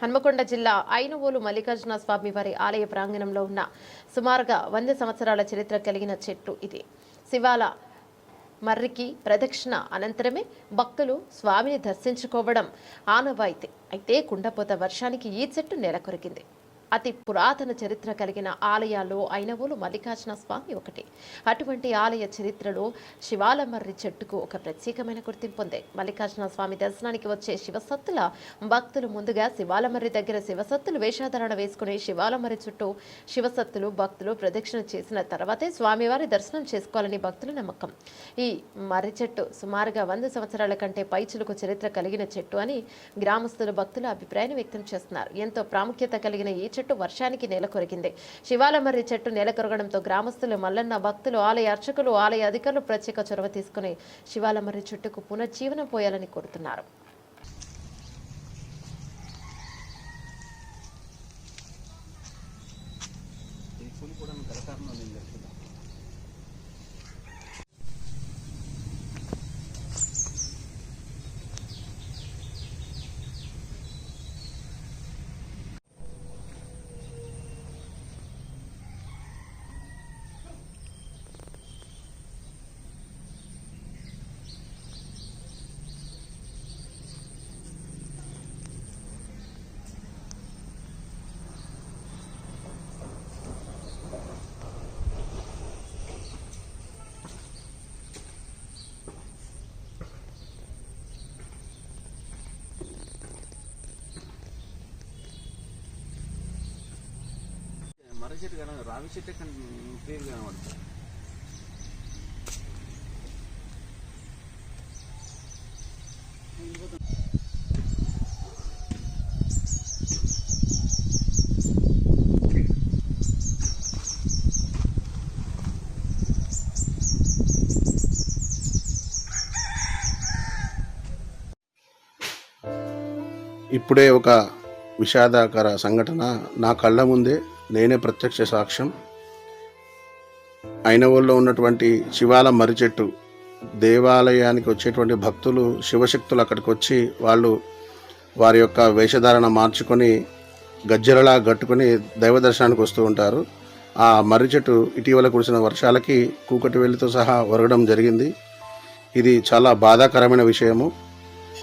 హన్మకొండ జిల్లా ఐనువోలు మల్లికార్జున స్వామి వారి ఆలయ ప్రాంగణంలో ఉన్న సుమారుగా వంద సంవత్సరాల చరిత్ర కలిగిన చెట్టు ఇది. శివాల మర్రికి ప్రదక్షిణ అనంతరమే భక్తులు స్వామిని దర్శించుకోవడం ఆనవాయితీ. అయితే కుండపోత వర్షానికి ఈ చెట్టు నెలకొరికింది అతి పురాతన చరిత్ర కలిగిన ఆలయాల్లో ఐనవోలు మల్లికార్జున స్వామి ఒకటి. అటువంటి ఆలయ చరిత్రలో శివాలమర్రి చెట్టుకు ఒక ప్రత్యేకమైన గుర్తింపు ఉంది. మల్లికార్జున స్వామి దర్శనానికి వచ్చే శివసత్తుల భక్తులు ముందుగా శివాలమర్రి దగ్గర శివసత్తులు వేషాధారణ వేసుకుని శివాలమర్రి చుట్టూ శివసత్తులు భక్తులు ప్రదక్షిణ చేసిన తర్వాతే స్వామివారి దర్శనం చేసుకోవాలని భక్తుల నమ్మకం. ఈ మర్రి చెట్టు సుమారుగా వంద సంవత్సరాల కంటే పైచులకు చరిత్ర కలిగిన చెట్టు అని గ్రామస్తులు భక్తులు అభిప్రాయాన్ని వ్యక్తం చేస్తున్నారు. ఎంతో ప్రాముఖ్యత కలిగిన ఈ చెట్టు వర్షానికి నెలకొరిగింది శివాలమర్రి చెట్టు నేల కొరగడంతో గ్రామస్తులు మల్లన్న భక్తులు ఆలయ అర్చకులు ఆలయ అధికారులు ప్రత్యేక చొరవ తీసుకుని శివాలమర్రి చెట్టుకు పునర్జీవనం పోయాలని కోరుతున్నారు. మర్రి చెట్టు కన రావి చెట్టు క్లియర్ కనబడుతుంది ఇప్పుడే ఒక విషాదాకర సంఘటన నా కళ్ళ ముందే నేనే ప్రత్యక్ష సాక్ష్యం. ఐనవోల్లో ఉన్నటువంటి శివాల మర్రి చెట్టు దేవాలయానికి వచ్చేటువంటి భక్తులు శివశక్తులు అక్కడికి వచ్చి వాళ్ళు వారి యొక్క వేషధారణ మార్చుకొని గజ్జెలలా గట్టుకొని దైవ దర్శనానికి వస్తూ ఉంటారు. ఆ మర్రి చెట్టు ఇటీవల కురిసిన వర్షాలకి కూకటి వెళ్ళితో సహా ఒరగడం జరిగింది. ఇది చాలా బాధాకరమైన విషయము.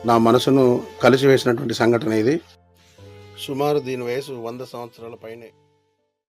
నా మనసును కలిసివేసినటువంటి సంఘటన ఇది. సుమారు దీని వయసు వంద సంవత్సరాల పైనే.